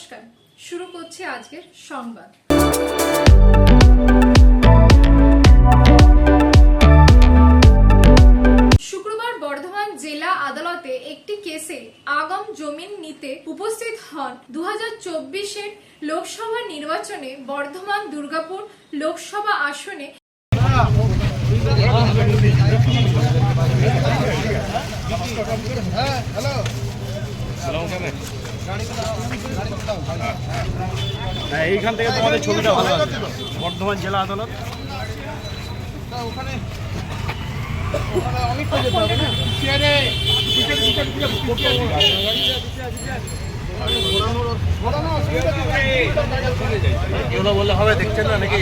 নমস্কার। শুরু করছি আজকের সংবাদ। শুক্রবার বর্ধমান জেলা আদালতে একটি কেসে আগম জমিন নিতে উপস্থিত হন দু হাজার লোকসভা নির্বাচনে বর্ধমান দুর্গাপুর লোকসভা আসনে হ্যাঁ এইখান থেকে তোমাদের ছবিটা ভালো আছে বর্ধমান জেলা আদালত। এগুলো বললে হবে দেখছেন না নাকি?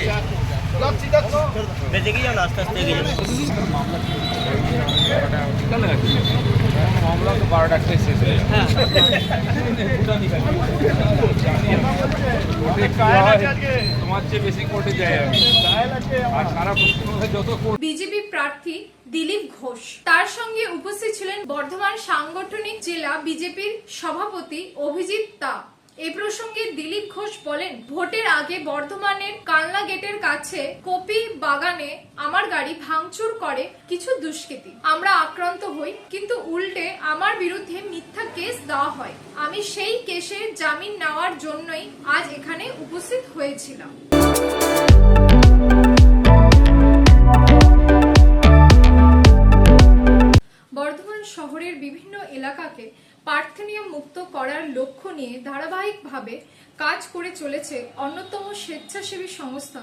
বিজেপি প্রার্থী দিলীপ ঘোষ। তার সঙ্গে উপস্থিত ছিলেন বর্ধমান সাংগঠনিক জেলা বিজেপির সভাপতি অভিজিৎ তা এ প্রসঙ্গে দিলীপ ঘোষ বলেন, ভোটের আগে বর্ধমানের কালনা গেটের কাছে কপি বাগানে আমার গাড়ি ভাঙচুর করে কিছু দুষ্কৃতী। আমরা আক্রান্ত হই, কিন্তু উল্টে আমার বিরুদ্ধে মিথ্যা কেস দেওয়া হয়। আমি সেই কেসে জামিন নেওয়ার জন্যই আজ এখানে উপস্থিত হয়েছিলাম। বর্ধমান শহরের বিভিন্ন এলাকাকে পার্থেনিয়াম মুক্ত করার লক্ষ্য নিয়ে ধারাবাহিকভাবে কাজ করে চলেছে অন্যতম স্বেচ্ছাসেবী সংস্থা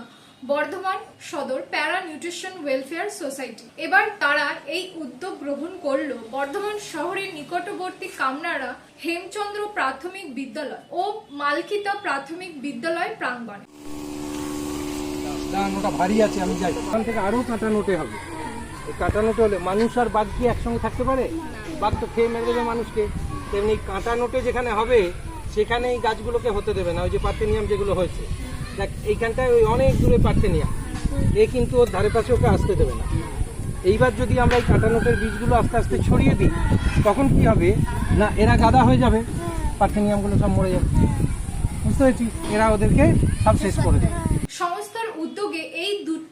বর্ধমান সদর প্যারা নিউট্রিশন ওয়েলফেয়ার সোসাইটি। এবার তারা এই উদ্যোগ গ্রহণ করল বর্ধমান শহরের নিকটবর্তী কামনাড়া হেমচন্দ্র প্রাথমিক বিদ্যালয় ও মালকিতা প্রাথমিক বিদ্যালয় প্রাঙ্গণে। ভারী আছে আমি যাই। ওখান থেকে আরও কাঁটা নোটে হবে। এই কাঁটা নোটে হলে মানুষ আর বাঘ কি একসঙ্গে থাকতে পারে? বাঘ তো খেয়ে মেরে দেবে মানুষকে। তেমনি কাঁটা নোটে যেখানে হবে সেখানে এই গাছগুলোকে হতে দেবে না, ওই যে পার্থেনিয়াম যেগুলো হয়েছে। দেখ, এইখানটায় ওই অনেক দূরে পার্থেনিয়াম। এ কিন্তু ওর ধারে পাশে ওকে আসতে দেবে না। এইবার যদি আমরা এই কাঁটা নোটের বীজগুলো আস্তে আস্তে ছড়িয়ে দিই, তখন কি হবে? না, এরা গাদা হয়ে যাবে, পার্থেনিয়ামগুলো সব মরে যাবে। বুঝতে পেরেছি এরা ওদেরকে সব শেষ করে দেবে।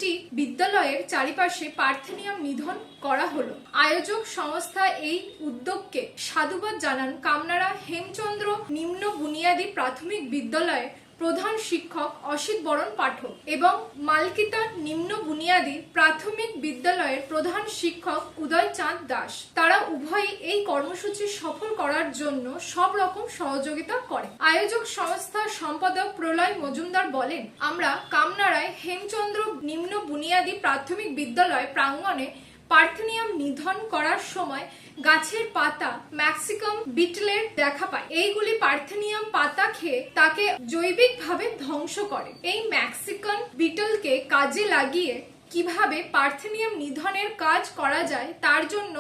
এই দুটি বিদ্যালয়ের চারিপাশে পার্থেনিয়াম নিধন করা হলো। আয়োজক সংস্থা এই উদ্যোগকে সাধুবাদ জানান কামনারা হেমচন্দ্র নিম্ন বুনিয়াদী প্রাথমিক বিদ্যালয়ের প্রধান শিক্ষক অসিত বরণ পাঠক এবং মালকিতা নিম্ন বুনিয়াদী প্রাথমিক বিদ্যালয়ের প্রধান শিক্ষক উদয় চাঁদ দাস। তারা উভয়ই এই কর্মসূচি সফল করার জন্য সব রকম সহযোগিতা করে। আয়োজক সংস্থার সম্পাদক প্রলয় মজুমদার বলেন, আমরা কামনারায় হেমচন্দ্র নিম্ন বুনিয়াদী প্রাথমিক বিদ্যালয় প্রাঙ্গণে পার্থেনিয়াম নিধন করার সময় গাছের পাতা ম্যাক্সিকাম বিটলের দেখা পায়। এইগুলি পার্থেনিয়াম পাতা খেয়ে তাকে জৈবিকভাবে ধ্বংস করে। এই ম্যাক্সিকান বিটলকে কাজে লাগিয়ে কীভাবে পার্থেনিয়াম নিধনের কাজ করা যায় তার জন্য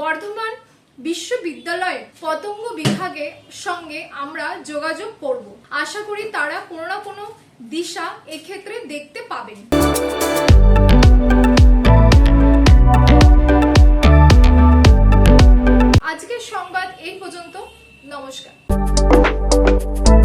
বর্ধমান বিশ্ববিদ্যালয়ের পতঙ্গ বিভাগের সঙ্গে আমরা যোগাযোগ করব। আশা করি তারা কোনো না কোনো দিশা এক্ষেত্রে দেখতে পাবেন। Thank